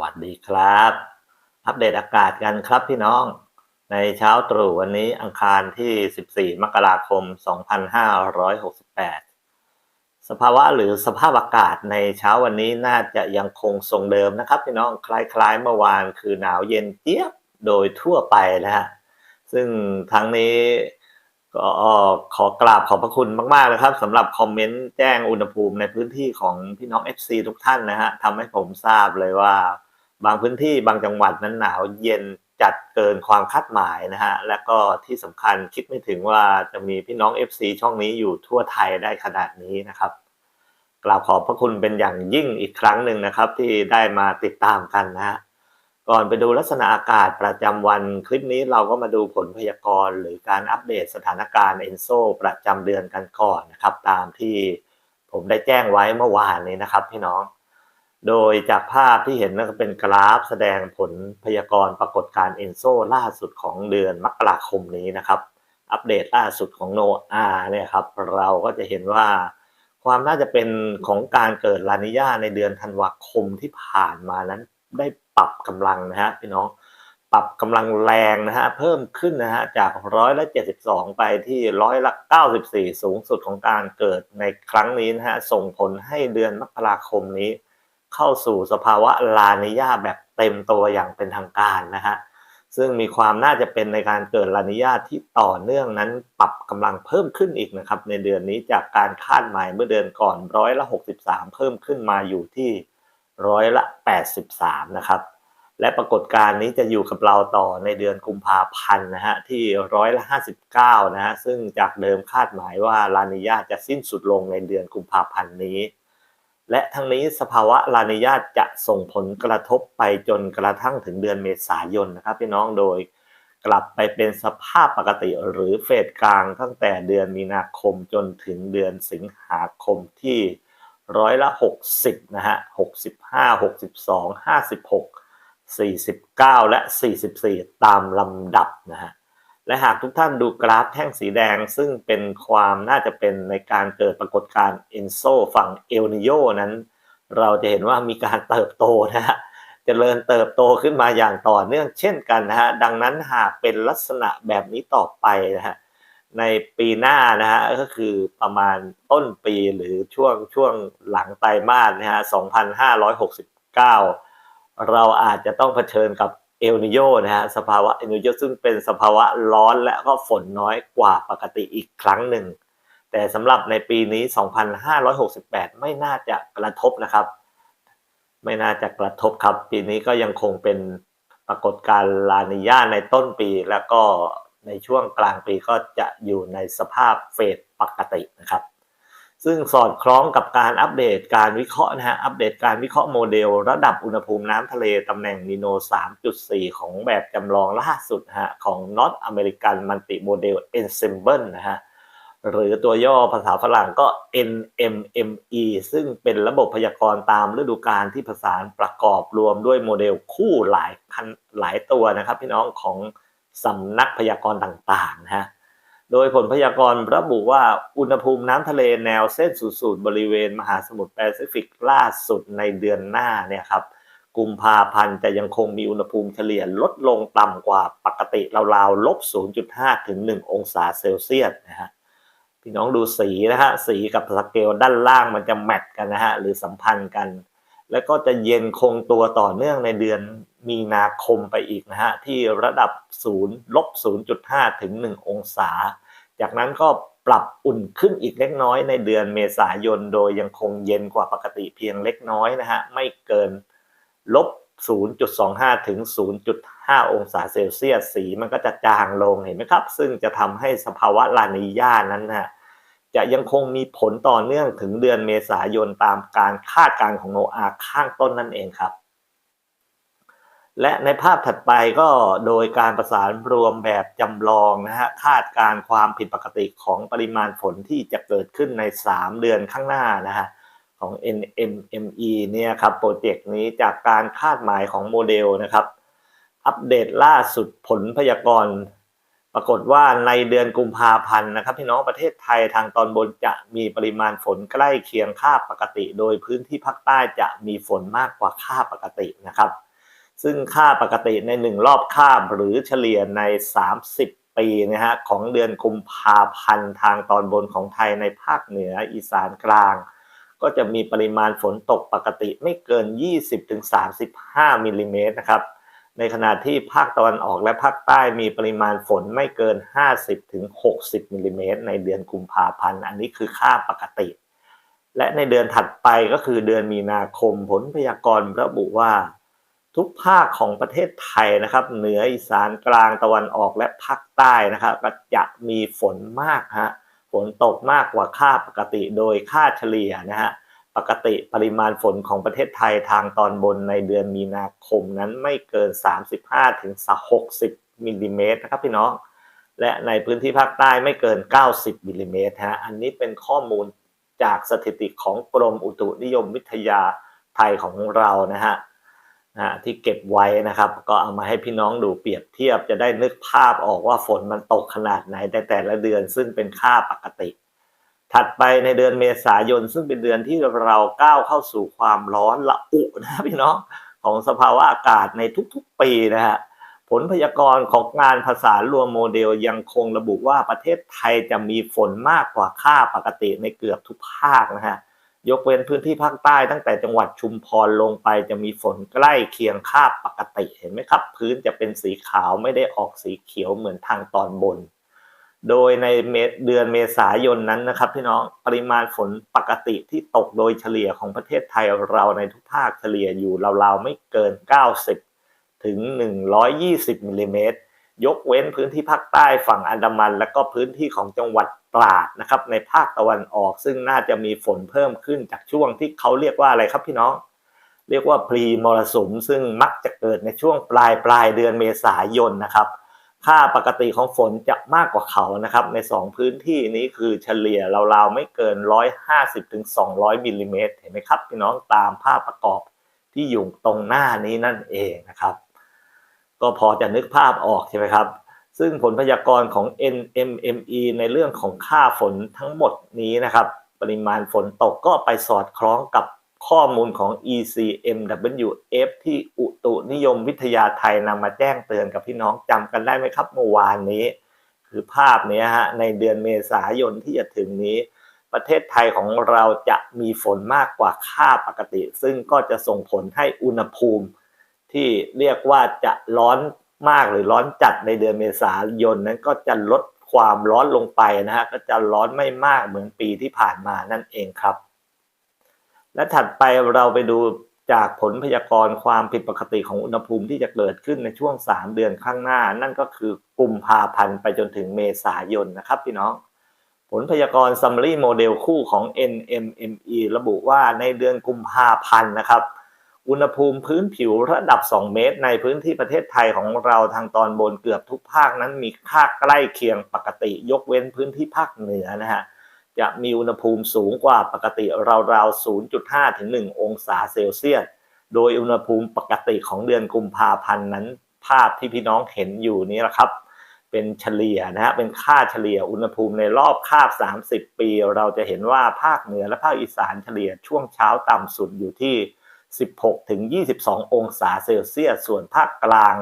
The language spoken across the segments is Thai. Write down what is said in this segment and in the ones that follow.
วัสดีครับ อัปเดตอากาศกันครับพี่น้อง ในเช้าตรู่วันนี้อังคารที่ 14 มกราคม 2568 สภาวะหรือสภาพอากาศในเช้าวันนี้น่าจะยังคงทรงเดิมนะครับ พี่น้องคล้ายๆเมื่อวานคือหนาวเย็นเจี๊ยบโดยทั่วไปนะฮะซึ่งทั้งนี้ ก็ขอกราบขอบพระคุณมาก ๆ นะครับสำหรับคอมเมนต์แจ้งอุณหภูมิในพื้นที่ของพี่น้อง FC ทุกท่านนะฮะทำให้ผมทราบเลยว่า บางพื้นที่บางจังหวัดนั้นหนาวเย็นจัดเกินความคาดหมายนะฮะและก็ที่สำคัญคิดไม่ถึงว่าจะมีพี่น้อง FC ช่องนี้อยู่ทั่วไทยได้ขนาดนี้นะครับ กราบขอบพระคุณเป็นอย่างยิ่งอีกครั้งหนึ่งนะครับ ที่ได้มาติดตามกันนะฮะ ก่อนไปดูลักษณะอากาศประจำวันคลิปนี้เราก็มาดูผลพยากรณ์ หรือการอัปเดตสถานการณ์เอนโซประจำเดือนกันก่อนนะครับ ตามที่ผมได้แจ้งไว้เมื่อวานนี้นะครับพี่น้อง โดยจากภาพที่เห็นนั่นก็เป็นกราฟแสดงผลพยากรณ์ปรากฏการณ์เอนโซล่าสุดของเดือนมกราคมนี้นะครับ อัปเดตล่าสุดของโนอาเนี่ยครับเราก็จะเห็นว่าความน่าจะเป็นของการเกิดลานิญาในเดือนธันวาคมที่ผ่านมานั้นได้ ปรับกำลังนะฮะพี่น้องปรับกำลังแรงนะฮะเพิ่มขึ้นนะฮะจากร้อยละ72ไปที่ร้อยละ94สูงสุดของการเกิดในครั้งนี้นะฮะส่งผลให้เดือนมกราคมนี้ เข้าสู่สภาวะลานิญาแบบเต็มตัวอย่างเป็นทางการนะฮะซึ่งมีความน่าจะเป็นในการเกิดลานิญาที่ต่อเนื่องนั้นปรับกำลังเพิ่มขึ้นอีกนะครับในเดือนนี้จากการคาดหมายเมื่อเดือนก่อนร้อยละ63 เพิ่มขึ้นมาอยู่ที่ ร้อยละ 83 นะครับ และปรากฏการณ์นี้จะอยู่กับเราต่อในเดือนกุมภาพันธ์นะฮะที่ร้อยละ 59 นะฮะซึ่งจากเดิมคาดหมายว่าลานิญาจะสิ้นสุดลงในเดือนกุมภาพันธ์นี้ และทั้งนี้สภาวะลานิญาจะส่งผลกระทบไปจนกระทั่งถึงเดือนเมษายนนะครับพี่น้องโดยกลับไปเป็นสภาพปกติหรือเฟสกลางตั้งแต่เดือนมีนาคมจนถึงเดือนสิงหาคมที่ ร้อยละ 60นะฮะ65 62 56 49 และ 44 ตามลำดับนะฮะและหากทุกท่านดูกราฟแท่งสีแดงซึ่งเป็นความน่าจะเป็นในการเกิดปรากฏการณ์เอนโซฝั่งเอลนิโยนั้น เราจะเห็นว่ามีการเติบโตนะฮะจเจริญเติบโตขึ้นมาอย่างต่อเนื่องเช่นกันนะฮะดังนั้นหากเป็นลักษณะแบบนี้ต่อไปนะฮะ ในปีหน้านะฮะก็คือประมาณต้นปีหรือช่วงช่วงหลังไตรมาสนะฮะ 2569 เราอาจจะต้องเผชิญกับเอลนิโยนะฮะสภาวะเอลนิโยซึ่งเป็นสภาวะร้อนและก็ฝนน้อยกว่าปกติอีกครั้งหนึ่ง แต่สำหรับในปีนี้ 2568 ไม่น่าจะกระทบนะครับ ไม่น่าจะกระทบครับ ปีนี้ก็ยังคงเป็นปรากฏการณ์ลานิญาในต้นปีแล้วก็ ในช่วงกลางปีก็จะอยู่ในสภาพเฟสปกตินะครับ ซึ่งสอดคล้องกับการอัปเดตการวิเคราะห์นะฮะอัปเดตการวิเคราะห์โมเดล ระดับอุณหภูมิน้ำทะเลตำแหน่งนิโน 3.4 ของแบบจำลองล่าสุดฮะของ North American Multi Model Ensemble นะฮะหรือตัวย่อภาษาฝรั่งก็ NMME ซึ่งเป็นระบบพยากรณ์ตามฤดูกาลที่ผสานประกอบรวมด้วยโมเดลคู่หลายคันหลายตัวนะครับ พี่น้องของ สำนักพยากรณ์ต่างๆนะฮะโดยผลพยากรณ์ระบุว่าอุณหภูมิน้ำทะเลแนวเส้นสูงสุดบริเวณมหาสมุทรแปซิฟิกล่าสุดในเดือนหน้าเนี่ยครับกุมภาพันธ์จะยังคงมีอุณหภูมิเฉลี่ยลดลงต่ำกว่าปกติราวๆลบ 0.5 ถึง 1 องศาเซลเซียสนะฮะพี่น้องดูสีนะฮะสีกับสเกลด้านล่างมันจะแมทกันนะฮะหรือสัมพันธ์กัน แล้วก็จะเย็นคงตัวต่อเนื่องในเดือน มีนาคมไปอีกนะฮะที่ระดับ0ลบ0.5 ถึง 1 องศา จากนั้นก็ปรับอุ่นขึ้นอีกเล็กน้อยในเดือนเมษายนโดยยังคงเย็นกว่าปกติเพียงเล็กน้อยนะฮะไม่เกินลบ0.25 ถึง 0.5 องศาเซลเซียส สีมันก็จะจางลงเห็นไหมครับ ซึ่งจะทำให้สภาวะลานิญานั้นนะจะยังคงมีผลต่อเนื่องถึงเดือนเมษายนตามการคาดการณ์ของโนอาข้างต้นนั่นเองครับ และในภาพถัดไปก็โดยการประสานรวมแบบจำลองนะฮะคาดการความผิดปกติของปริมาณฝนที่จะเกิดขึ้นใน 3 เดือนข้างหน้านะฮะของ NMME เนี่ยครับโปรเจกต์นี้จากการคาดหมายของโมเดลนะครับ อัปเดตล่าสุดผลพยากรณ์ปรากฏว่าในเดือนกุมภาพันธ์นะครับพี่น้องประเทศไทยทางตอนบนจะมีปริมาณฝนใกล้เคียงค่าปกติ โดยพื้นที่ภาคใต้จะมีฝนมากกว่าค่าปกตินะครับ ซึ่งค่าปกติในหนึ่งรอบคาบหรือเฉลี่ยใน 30 ปีนะฮะของเดือนกุมภาพันธ์ทางตอนบนของไทยในภาคเหนืออีสานกลาง ก็จะมีปริมาณฝนตกปกติไม่เกิน 20-35มิลลิเมตรนะครับในขณะที่ภาคตะวันออกและภาคใต้มีปริมาณฝนไม่เกิน 50-60มิลลิเมตรในเดือนกุมภาพันธ์ อันนี้คือค่าปกติ และในเดือนถัดไปก็คือเดือนมีนาคมผลพยากรณ์ระบุว่า ทุกภาคของประเทศไทยนะครับ เหนืออีสานกลางตะวันออกและภาคใต้นะครับก็จะมีฝนมากฮะฝนตกมากกว่าค่าปกติโดยค่าเฉลี่ยนะฮะปกติปริมาณฝนของประเทศไทยทางตอนบนในเดือนมีนาคมนั้นไม่เกิน 35ถึง60มิลลิเมตรนะครับพี่น้อง และในพื้นที่ภาคใต้ไม่เกิน 90มิลลิเมตรฮะอันนี้เป็นข้อมูลจากสถิติของกรมอุตุนิยมวิทยาไทยของเรานะฮะ นะที่เก็บไว้นะครับ ก็เอามาให้พี่น้องดูเปรียบเทียบจะได้นึกภาพออกว่าฝนมันตกขนาดไหนในแต่ละเดือนซึ่งเป็นค่าปกติ ถัดไปในเดือนเมษายนซึ่งเป็นเดือนที่เราก้าวเข้าสู่ความร้อนละอุนะพี่น้องของสภาวะอากาศในทุกๆปีนะฮะผลพยากรณ์ของงานภาษารวมโมเดลยังคงระบุว่าประเทศไทยจะมีฝนมากกว่าค่าปกติในเกือบทุกภาคนะฮะ ยกเว้นพื้นที่ภาคใต้ตั้งแต่จังหวัดชุมพรลงไปจะมีฝนใกล้เคียงค่าปกติเห็นไหมครับ พื้นจะเป็นสีขาวไม่ได้ออกสีเขียวเหมือนทางตอนบน โดยในเดือนเมษายนนั้นนะครับพี่น้องปริมาณฝนปกติที่ตกโดยเฉลี่ยของประเทศไทยเราในทุกภาคเฉลี่ยอยู่ราวๆไม่เกิน 90 ถึง 120มิลลิเมตร ยกเว้นพื้นที่ภาคใต้ฝั่งอันดามัน และก็พื้นที่ของจังหวัดตราดนะครับในภาคตะวันออก ซึ่งน่าจะมีฝนเพิ่มขึ้นจากช่วงที่เขาเรียกว่าอะไรครับพี่น้อง เรียกว่าพรีมรสุม ซึ่งมักจะเกิดในช่วงปลายปลายเดือนเมษายนนะครับ ค่าปกติของฝนจะมากกว่าเขานะครับใน 2 พื้นที่นี้คือเฉลี่ยราวๆไม่เกิน 150ถึง200มิลลิเมตรเห็นไหมครับพี่น้องตามภาพประกอบที่อยู่ตรงหน้านี้นั่นเองนะครับ ก็พอจะนึกภาพออกใช่ไหมครับ ซึ่งผลพยากรณ์ของ NMME ในเรื่องของค่าฝนทั้งหมดนี้นะครับ ปริมาณฝนตกก็ไปสอดคล้องกับข้อมูลของ ECMWF ที่อุตุนิยมวิทยาไทยนำมาแจ้งเตือนกับพี่น้องจำกันได้ไหมครับเมื่อวานนี้ คือภาพนี้ฮะในเดือนเมษายนที่จะถึงนี้ ประเทศไทยของเราจะมีฝนมากกว่าค่าปกติ ซึ่งก็จะส่งผลให้อุณหภูมิ ที่เรียกว่าจะร้อนมากหรือร้อนจัดในเดือนเมษายนนั้นก็จะลดความร้อนลงไปนะฮะก็จะร้อนไม่มากเหมือนปีที่ผ่านมานั่นเองครับ และถัดไปเราไปดูจากผลพยากรณ์ความผิดปกติของอุณหภูมิที่จะเกิดขึ้นในช่วง 3 เดือนข้างหน้า นั่นก็คือกุมภาพันธ์ไปจนถึงเมษายนนะครับพี่น้อง ผลพยากรณ์ summary model คู่ของ NMME ระบุว่าในเดือนกุมภาพันธ์นะครับ อุณหภูมิพื้นผิวระดับ 2 เมตร ในพื้นที่ประเทศไทยของเราทางตอนบนเกือบทุกภาคนั้นมีค่าใกล้เคียงปกติ ยกเว้นพื้นที่ภาคเหนือนะฮะจะมีอุณหภูมิสูงกว่าปกติราวๆ 0.5 ถึง 1 องศาเซลเซียส โดยอุณหภูมิปกติของเดือนกุมภาพันธ์นั้น ภาพที่พี่น้องเห็นอยู่นี้ละครับ เป็นเฉลี่ยนะฮะเป็นค่าเฉลี่ยอุณหภูมิในรอบคาบ 30 ปี เราจะเห็นว่าภาคเหนือและภาคอีสานเฉลี่ยช่วงเช้าต่ำสุดอยู่ที่ 16 ถึง 22 องศาเซลเซียส ส่วนภาคกลาง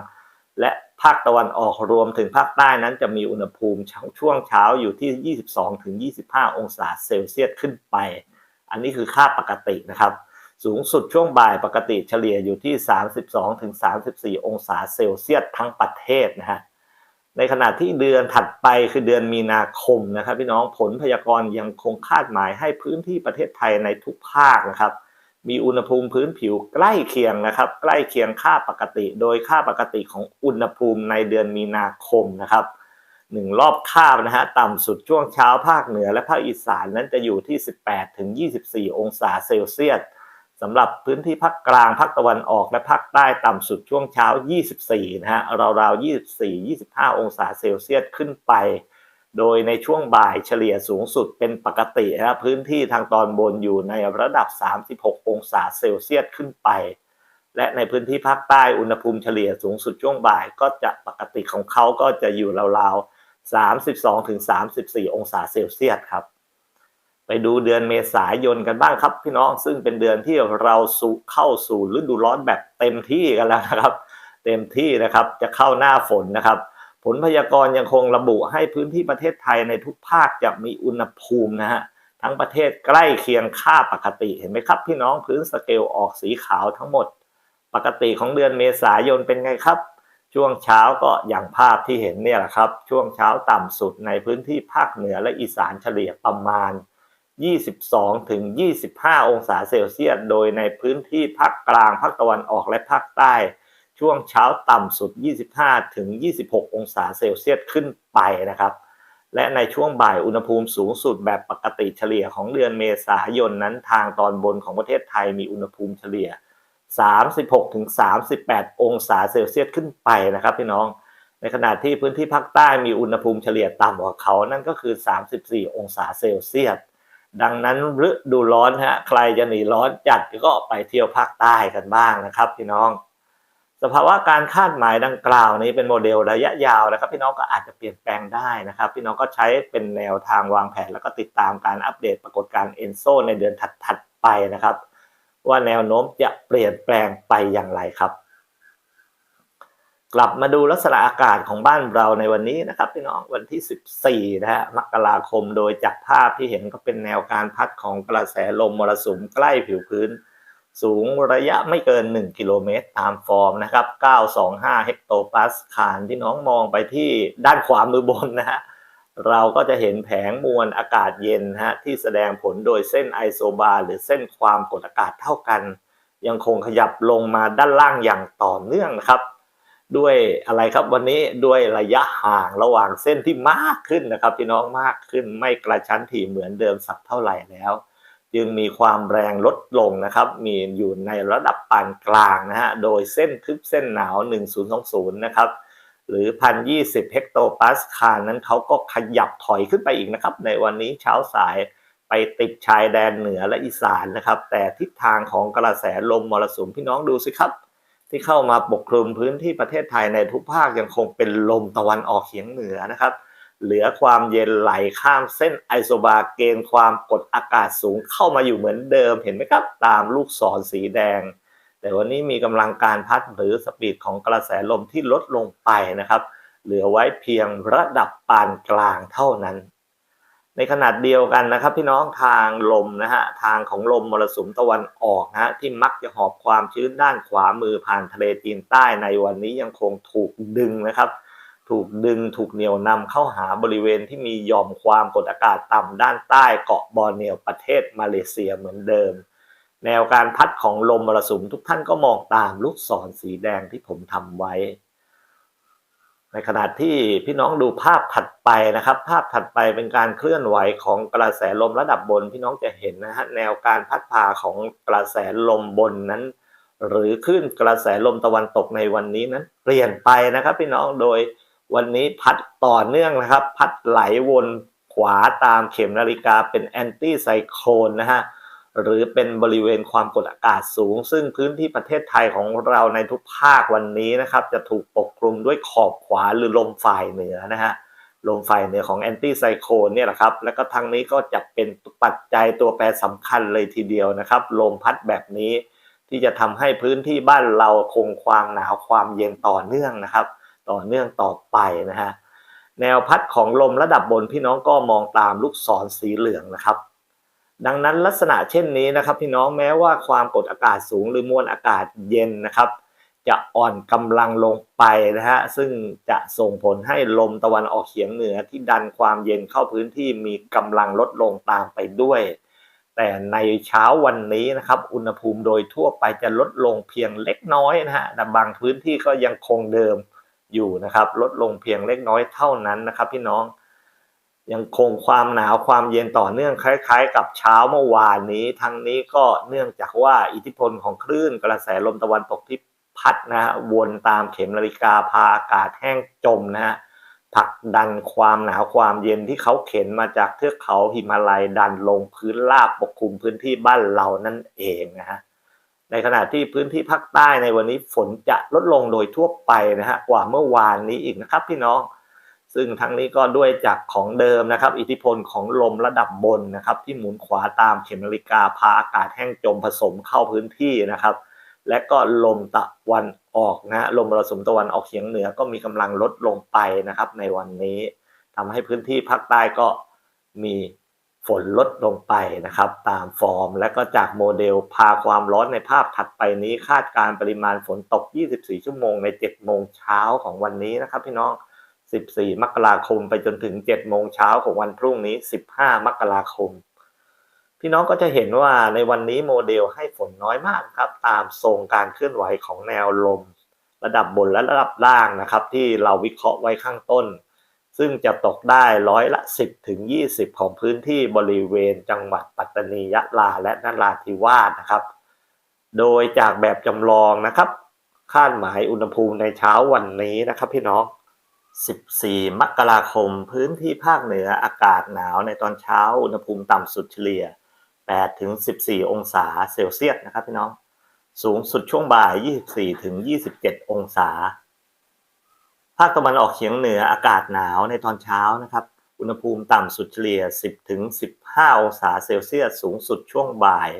และภาคตะวันออกรวมถึงภาคใต้นั้นจะมีอุณหภูมิช่วงเช้าอยู่ที่ 22 ถึง 25 องศาเซลเซียสขึ้นไป อันนี้คือค่าปกตินะครับ สูงสุดช่วงบ่ายปกติเฉลี่ยอยู่ที่ 32 ถึง 34 องศาเซลเซียสทั้งประเทศนะฮะ ในขณะที่เดือนถัดไปคือเดือนมีนาคมนะครับพี่น้องผลพยากรณ์ยังคงคาดหมายให้พื้นที่ประเทศไทยในทุกภาคนะครับ มีอุณหภูมิพื้นผิวใกล้เคียงนะครับ ใกล้เคียงค่าปกติ โดยค่าปกติของอุณหภูมิในเดือนมีนาคมนะครับหนึ่งรอบคาบนะฮะต่ำสุดช่วงเช้าภาคเหนือและภาคอีสานนั้นจะอยู่ที่ 18ถึง24 องศาเซลเซียสสำหรับพื้นที่ภาคกลางภาคตะวันออกและภาคใต้ต่ำสุดช่วงเช้า 24 นะฮะราวๆ 24-25 องศาเซลเซียสขึ้นไป โดยในช่วงบ่ายเฉลี่ยสูงสุดเป็นปกตินะพื้นที่ทางตอนบนอยู่ในระดับ 36 องศาเซลเซียสขึ้นไป และในพื้นที่ภาคใต้อุณหภูมิเฉลี่ยสูงสุดช่วงบ่ายก็จะปกติของเขาก็จะอยู่ราวๆ 32-34 องศาเซลเซียสครับ ไปดูเดือนเมษายนกันบ้างครับพี่น้องซึ่งเป็นเดือนที่เราสู่เข้าสู่ฤดูร้อนแบบเต็มที่กันแล้วนะครับ เต็มที่นะครับจะเข้าหน้าฝนนะครับ ผลพยากรณ์ยังคงระบุให้พื้นที่ประเทศไทยในทุกภาคจะมีอุณหภูมินะฮะทั้งประเทศใกล้เคียงค่าปกติเห็นไหมครับ พี่น้องพื้นสเกลออกสีขาวทั้งหมด ปกติของเดือนเมษายนเป็นไงครับ ช่วงเช้าก็อย่างภาพที่เห็นเนี่ยแหละครับ ช่วงเช้าต่ำสุดในพื้นที่ภาคเหนือและอีสานเฉลี่ยประมาณ 22ถึง25 องศาเซลเซียสโดยในพื้นที่ภาคกลางภาคตะวันออกและภาคใต้ ช่วงเช้าต่ำสุด 25 ถึง 26 องศาเซลเซียสขึ้นไปนะครับ และในช่วงบ่ายอุณหภูมิสูงสุดแบบปกติเฉลี่ยของเดือนเมษายนนั้นทางตอนบนของประเทศไทยมีอุณหภูมิเฉลี่ย 36 ถึง 38 องศาเซลเซียสขึ้นไปนะครับพี่น้อง ในขณะที่พื้นที่ภาคใต้มีอุณหภูมิเฉลี่ยต่ำกว่าเขานั่นก็คือ 34 องศาเซลเซียสดังนั้นฤดูร้อนฮะใครจะหนีร้อนจัดก็ไปเที่ยวภาคใต้กันบ้างนะครับพี่น้อง สภาวะการคาดหมายดังกล่าวนี้เป็นโมเดลระยะยาวนะครับ พี่น้องก็อาจจะเปลี่ยนแปลงได้นะครับ พี่น้องก็ใช้เป็นแนวทางวางแผน แล้วก็ติดตามการอัปเดตปรากฏการณ์เอนโซในเดือนถัดๆไปนะครับ ว่าแนวโน้มจะเปลี่ยนแปลงไปอย่างไรครับ กลับมาดูลักษณะอากาศของบ้านเราในวันนี้นะครับ พี่น้องวันที่ 14นะฮะมกราคมโดยจากภาพที่เห็นก็เป็นแนวการพัดของกระแสลมมรสุมใกล้ผิวพื้น สูงระยะไม่เกิน 1 กิโลเมตรตามฟอร์มนะครับ 925 เฮกโตปาสคาลที่น้องมองไปที่ด้านขวามือบนนะฮะ เราก็จะเห็นแผงมวลอากาศเย็นฮะที่แสดงผลโดยเส้นไอโซบาร์หรือเส้นความกดอากาศเท่ากัน ยังคงขยับลงมาด้านล่างอย่างต่อเนื่องนะครับ ด้วยอะไรครับวันนี้ด้วยระยะห่างระหว่างเส้นที่มากขึ้นนะครับพี่น้องมากขึ้นไม่กระชั้นถี่เหมือนเดิมสักเท่าไหร่แล้ว จึงมีความแรงลดลงนะครับ มีอยู่ในระดับปานกลางนะฮะ โดยเส้นทึบเส้นหนาว 1020 นะครับ หรือ 1,020 เฮกโตปาสคาลนั้นเขาก็ขยับถอยขึ้นไปอีกนะครับ ในวันนี้เช้าสายไปติดชายแดนเหนือและอีสานนะครับ แต่ทิศทางของกระแสลมมรสุมพี่น้องดูสิครับ ที่เข้ามาปกคลุมพื้นที่ประเทศไทยในทุกภาคยังคงเป็นลมตะวันออกเฉียงเหนือนะครับ เหลือความเย็นไหลข้ามเส้นไอโซบาร์เกณฑ์ความกดอากาศสูงเข้ามาอยู่เหมือนเดิมเห็นไหมครับ ตามลูกศรสีแดง แต่วันนี้มีกำลังการพัดหรือสปีดของกระแสลมที่ลดลงไปนะครับ เหลือไว้เพียงระดับปานกลางเท่านั้น ในขนาดเดียวกันนะครับ พี่น้องทางลมนะฮะทางของลมมรสุมตะวันออกนะฮะที่มักจะหอบความชื้นด้านขวามือผ่านทะเลจีนใต้ในวันนี้ยังคงถูกดึงนะครับ ถูกดึงถูกเหนี่ยวนำเข้าหาบริเวณที่มียอมความกดอากาศต่ำด้านใต้เกาะบอร์เนียวประเทศมาเลเซียเหมือนเดิม แนวการพัดของลมมรสุมทุกท่านก็มองตามลูกศรสีแดงที่ผมทำไว้ ในขณะที่พี่น้องดูภาพถัดไปนะครับ ภาพถัดไปเป็นการเคลื่อนไหวของกระแสลมระดับบนพี่น้องจะเห็นนะฮะแนวการพัดพาของกระแสลมบนนั้น หรือคลื่นกระแสลมตะวันตกในวันนี้นั้น เปลี่ยนไปนะครับพี่น้องโดย วันนี้พัดต่อเนื่องนะครับ พัดไหลวนขวาตามเข็มนาฬิกาเป็นแอนตี้ไซโคลนนะฮะหรือเป็นบริเวณความกดอากาศสูง ซึ่งพื้นที่ประเทศไทยของเราในทุกภาควันนี้นะครับ จะถูกปกคลุมด้วยขอบขวาหรือลมฝ่ายเหนือนะฮะลมฝ่ายเหนือของแอนตี้ไซโคลนเนี่ยแหละครับ แล้วก็ทางนี้ก็จะเป็นปัจจัยตัวแปรสำคัญเลยทีเดียวนะครับ ลมพัดแบบนี้ ที่จะทำให้พื้นที่บ้านเราคงความหนาวความเย็นต่อเนื่องนะครับ ต่อเนื่องต่อไปนะฮะแนวพัดของลมระดับบนพี่น้องก็มองตามลูกศรสีเหลืองนะครับ ดังนั้นลักษณะเช่นนี้นะครับ พี่น้องแม้ว่าความกดอากาศสูงหรือมวลอากาศเย็นนะครับ จะอ่อนกำลังลงไปนะฮะซึ่งจะส่งผลให้ลมตะวันออกเฉียงเหนือที่ดันความเย็นเข้าพื้นที่มีกำลังลดลงตามไปด้วย แต่ในเช้าวันนี้นะครับ อุณหภูมิโดยทั่วไปจะลดลงเพียงเล็กน้อยนะฮะแต่บางพื้นที่ก็ยังคงเดิม อยู่นะครับ ลดลงเพียงเล็กน้อยเท่านั้นนะครับ พี่น้อง ยังคงความหนาวความเย็นต่อเนื่องคล้ายๆ กับเช้าเมื่อวานนี้ ทั้งนี้ก็เนื่องจากว่าอิทธิพลของคลื่นกระแสลมตะวันตกที่พัดนะฮะวนตามเข็มนาฬิกาพาอากาศแห้งจมนะฮะผลักดันความหนาวความเย็นที่เขาเข็นมาจากเทือกเขาหิมาลัยดันลงพื้นราบปกคลุมพื้นที่บ้านเรานั่นเองนะฮะ ในขณะที่พื้นที่ภาคใต้ในวันนี้ฝนจะลดลงโดยทั่วไปนะฮะกว่าเมื่อวานนี้อีกนะครับพี่น้อง ซึ่งทั้งนี้ก็ด้วยจากของเดิมนะครับ อิทธิพลของลมระดับบนนะครับ ที่หมุนขวาตามเข็มนาฬิกาพาอากาศแห้งจมผสมเข้าพื้นที่นะครับ และก็ลมตะวันออกนะลมมรสุมตะวันออกเฉียงเหนือก็มีกำลังลดลงไปนะครับ ในวันนี้ทำให้พื้นที่ภาคใต้ก็มี ฝนลดลงไปนะครับตามฟอร์ม และก็จากโมเดลพาความร้อนในภาพถัดไปนี้คาดการปริมาณฝนตก 24 ชั่วโมงใน 7 โมงเช้าของวันนี้นะครับพี่น้อง 14 มกราคมไปจนถึง 7 โมงเช้าของวันพรุ่งนี้ 15 มกราคม พี่น้องก็จะเห็นว่าในวันนี้โมเดลให้ฝนน้อยมากครับตามทรงการเคลื่อนไหวของแนวลม ระดับ บนและระดับล่างนะครับ ที่เราวิเคราะห์ไว้ข้างต้น ซึ่งจะตกได้ร้อยละ 10ถึง20 ของพื้นที่บริเวณจังหวัดปัตตานียะลาและนราธิวาสนะครับ โดยจากแบบจำลองนะครับ คาดหมายอุณหภูมิในเช้าวันนี้นะครับพี่น้อง 14 มกราคม พื้นที่ภาคเหนืออากาศหนาวในตอนเช้าอุณหภูมิต่ำสุดเฉลี่ย 8 ถึง 14 องศาเซลเซียสนะครับพี่น้อง สูงสุดช่วงบ่าย 24 ถึง 27 องศา ภาคตะวันออกเฉียงเหนืออากาศหนาวในตอนเช้านะครับ อุณหภูมิต่ำสุดเฉลี่ย 10ถึง15 องศาเซลเซียส สูงสุดช่วงบ่าย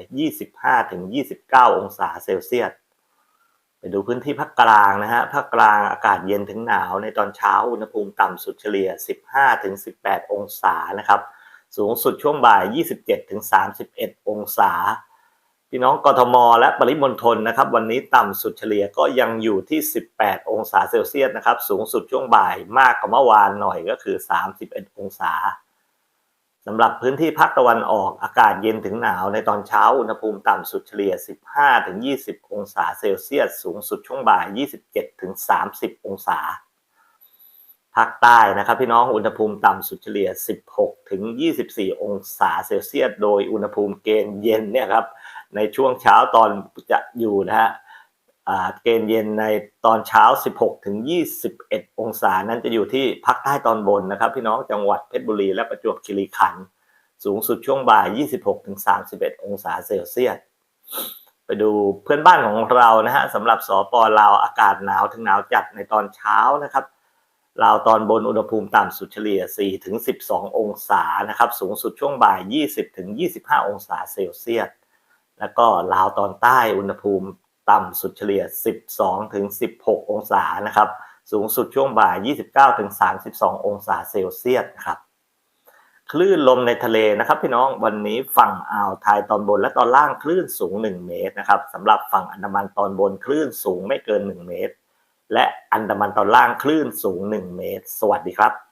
25ถึง29 องศาเซลเซียส ไปดูพื้นที่ภาคกลางนะฮะ ภาคกลางอากาศเย็นถึงหนาวในตอนเช้า อุณหภูมิต่ำสุดเฉลี่ย 15ถึง18 องศานะครับ สูงสุดช่วงบ่าย 27ถึง31 องศา พี่น้องกทม และปริมณฑลนะครับ วันนี้ต่ำสุดเฉลี่ยก็ยังอยู่ที่ 18 องศาเซลเซียสนะครับ สูงสุดช่วงบ่ายมากกว่าเมื่อวานหน่อยก็คือ 31 องศาสำหรับพื้นที่ภาคตะวันออกอากาศเย็นถึงหนาวในตอนเช้าอุณหภูมิต่ำสุดเฉลี่ย 15ถึง20 องศาเซลเซียส สูงสุดช่วงบ่าย 27ถึง30 องศา ภาคใต้นะครับพี่น้องอุณหภูมิต่ำสุดเฉลี่ย 16ถึง24 องศาเซลเซียส โดยอุณหภูมิเกณฑ์เย็นเนี่ยครับ ในช่วงเช้าตอนจะอยู่นะฮะเกณฑ์เย็นในตอนเช้า 16ถึง21 องศานั้นจะอยู่ที่ภาคใต้ตอนบนนะครับพี่น้องจังหวัดเพชรบุรีและประจวบคีรีขันธ์สูงสุดช่วงบ่าย 26ถึง31 องศาเซลเซียสไปดูเพื่อนบ้านของเรานะฮะสำหรับสปลาวอากาศหนาวถึงหนาวจัดในตอนเช้านะครับลาวตอนบนอุณหภูมิต่ำสุดเฉลี่ย 4 ถึง 12 องศานะครับ สูงสุดช่วงบ่าย 20 ถึง 25 องศาเซลเซียส แล้วก็ลาวตอนใต้อุณหภูมิต่ำสุดเฉลี่ย 12 ถึง 16 องศานะครับ สูงสุดช่วงบ่าย 29 ถึง 32 องศาเซลเซียสครับ คลื่นลมในทะเลนะครับ พี่น้องวันนี้ฝั่งอ่าวไทยตอนบนและตอนล่างคลื่นสูง 1 เมตรนะครับสำหรับฝั่งอันดามันตอนบนคลื่นสูงไม่เกิน 1 เมตร และอันดามันตอนล่างคลื่นสูง 1 เมตร สวัสดีครับ